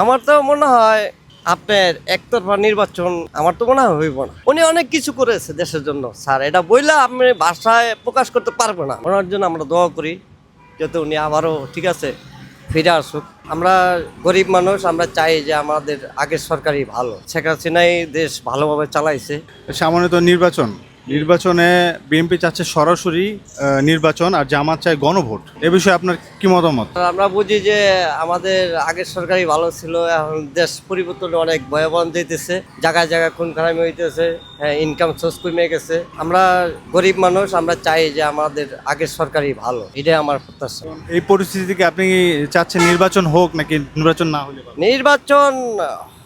আমার তো মনে হয় আপনার একতরফা নির্বাচন আমার তো মনে হয় হইব না। উনি অনেক কিছু করেছে দেশের জন্য। স্যার, এটা বইলে আপনি ভাষায় প্রকাশ করতে পারব না। ওনার জন্য আমরা দোয়া করি, যাতে উনি আবারও ঠিক আছে, ফিরে আসুক। আমরা গরিব মানুষ, আমরা চাই যে আমাদের আগের সরকারই ভালো। শেখ হাসিনাই দেশ ভালোভাবে চালাইছে। সামনে তো নির্বাচন। নির্বাচনে বিএনপি চাচ্ছে সরাসরি নির্বাচন আর জামাত চায় গণভোট। এ বিষয়ে আপনার কি মতামত? আমরা বুঝি যে আমাদের আগের সরকারই ভালো ছিল এখন দেশ পরিবর্তন অনেক ভয়াবহ যেতেছে জায়গায় জায়গায় খুন খারামি হইতেছে হ্যাঁ ইনকাম সোর্স কমে গেছে। আমরা গরিব মানুষ আমরা চাই যে আমাদের আগের সরকারই ভালো এটাই আমার প্রত্যাশা। এই পরিস্থিতিকে আপনি চাচ্ছেন নির্বাচন হোক নাকি নির্বাচন না হলে নির্বাচন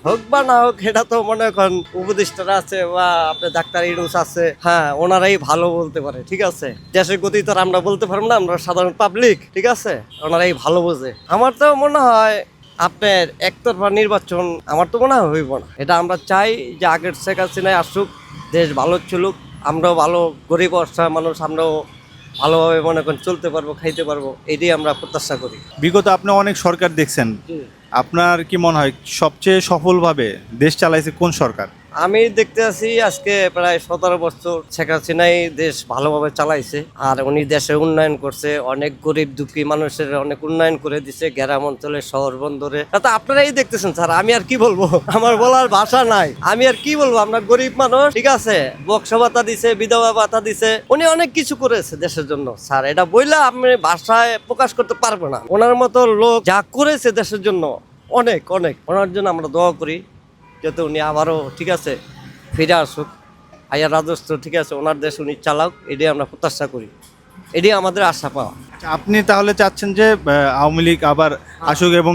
হোক বা না হোক এটা তো মনে করেন উপদেষ্টারা আছে বা আপনার ডাক্তার ইনুস আছে হ্যাঁ ওনারাই ভালো বলতে পারে ঠিক আছে? দেশের গতি তো আমরা বলতে পারব না আমরা সাধারণ পাবলিক ঠিক আছে? ওনারাই ভালো বোঝে। আমার তো মনে হয় আপনার একতরফা নির্বাচন আমার তো মনে হয় হইব না। এটা আমরা চাই যে আগের শেখ হাসিনায় আসুক দেশ ভালো চলুক আমরাও ভালো গরিব অসহায় মানুষ আমরাও ভালোভাবে মনে করেন চলতে পারব খাইতে পারব এটাই আমরা প্রত্যাশা করি। বিগত আপনি অনেক সরকার দেখছেন। আপনার কি মনে হয় সবচেয়ে সফলভাবে দেশ চালাইছে কোন সরকার? আমি দেখতে আছি আজকে প্রায় সতেরো বছর শেখ হাসিনাই দেশ ভালোভাবে চালাইছে। আর উনি দেশে উন্নয়ন করছে, অনেক গরিব দুঃখী মানুষের অনেক উন্নয়ন করে দিছে গ্রাম অঞ্চলে, শহর বন্দরে। তা আপনারাই দেখতেছেন, স্যার, আমি আর কি বলব? আমার বলার ভাষা নাই। আমি আর কি বলব? আমরা গরিব মানুষ, ঠিক আছে? বক্সা ভাতা দিছে, বিধবা ভাতা দিছে। উনি অনেক কিছু করেছে দেশের জন্য। স্যার, এটা বইলে আমি ভাষায় প্রকাশ করতে পারব না। ওনার মতো লোক যা করেছে দেশের জন্য, অনেক অনেক। ওনার জন্য আমরা দোয়া করি। যাতে উনি আবারও ঠিক আছে ফিরে আসুক। আয়া রাজস্ব ঠিক আছে ওনার দেশ উনি চালাক এটাই আমরা প্রত্যাশা করি। এটাই আমাদের আশা পাওয়া। আপনি তাহলে চাচ্ছেন যে আওয়ামী লীগ আবার আসুক এবং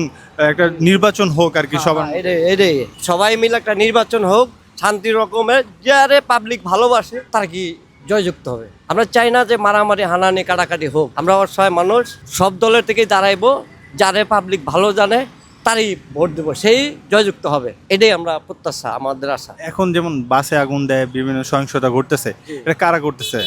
একটা নির্বাচন হোক আর কি সবার হ্যাঁ, এটাই সবাই মিলে একটা নির্বাচন হোক শান্তি রকমের যারে পাবলিক ভালোবাসে তার কি জয়যুক্ত হবে। আমরা চাই না যে মারামারি হানানি কাটাকাটি হোক। আমরা অসহায় মানুষ সব দলের থেকেই দাঁড়াইবো যারে পাবলিক ভালো জানে তারই ভোট দেব সেই জয়যুক্ত হবে। এটাই আমরা প্রত্যাশা আমাদের আশা। এখন যেমন বাসে আগুন দেয় বিভিন্ন সহিংসতা ঘটতেছে এটা কারা করতেছে?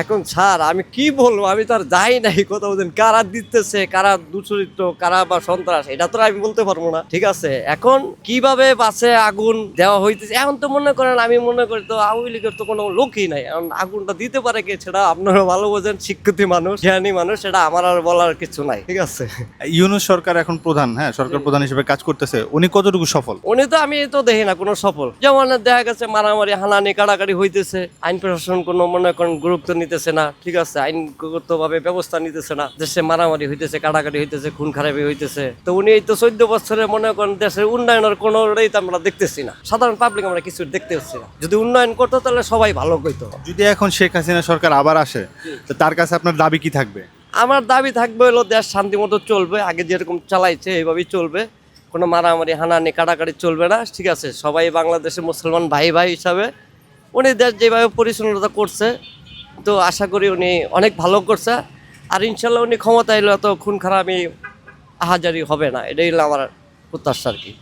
এখন স্যার আমি কি বলব? আমি তো আর যাই নাই কোথাও দিন কারা দিতেছে কারা দুচরিত্র কারা বা সন্ত্রাস এটা তো আমি বলতে পারব না। ঠিক আছে এখন কীভাবে বাসে আগুন দেওয়া হইতেছে? এখন তো মনে করেন আমি মনে করি তো আওয়ামী লীগের তো কোনো লোকই নাই। এখন আগুনটা দিতে পারে কে সেটা আপনারা ভালো বোঝেন শিক্ষিত মানুষ জ্ঞানী মানুষ সেটা আমার আর বলার কিছু নাই। ঠিক আছে? ইউনুস সরকার এখন প্রধান হ্যাঁ সরকার প্রধান হিসেবে কাজ করতেছে। উনি কতটুকু সফল? উনি তো আমি তো দেখি না কোনো সফল। যেমন দেখা গেছে মারামারি হানানি কাড়াকাড়ি হইতেছে। আইন প্রশাসন কোনো মনে করেন গুরুত্ব নিতেছে না ঠিক আছে আইনগত ভাবে ব্যবস্থা নিতেছে না দেশে মারামারি হইতেছে কাটাকাটি হইতেছে খুন খারাপি হইতেছে। তো উনি এই তো চোদ্দ বছরে মনে করেন দেশের উন্নয়নের কোনো তো আমরা দেখতেছি না। সাধারণ পাবলিক আমরা কিছু দেখতে পাচ্ছি না। যদি উন্নয়ন করতো তাহলে সবাই ভালো কইতো যদি এখন শেখ হাসিনা সরকার আবার আসে তো তার কাছে আপনার দাবি কি থাকবে? আমার দাবি থাকবে হলো দেশ শান্তি মতো চলবে আগে যেরকম চালাইছে এইভাবেই চলবে। কোনো মারামারি হানানি কাটাকাটি চলবে না ঠিক আছে। সবাই বাংলাদেশে মুসলমান ভাই ভাই হিসাবে। উনি দেশ যেভাবে পরিচালনা করছে তো আশা করি উনি অনেক ভালো করছে। আর ইনশাল্লাহ উনি ক্ষমতা এলে তো খুন খারাপি আহাজারি হবে না। এটাই হলো আমার প্রত্যাশা আর কি।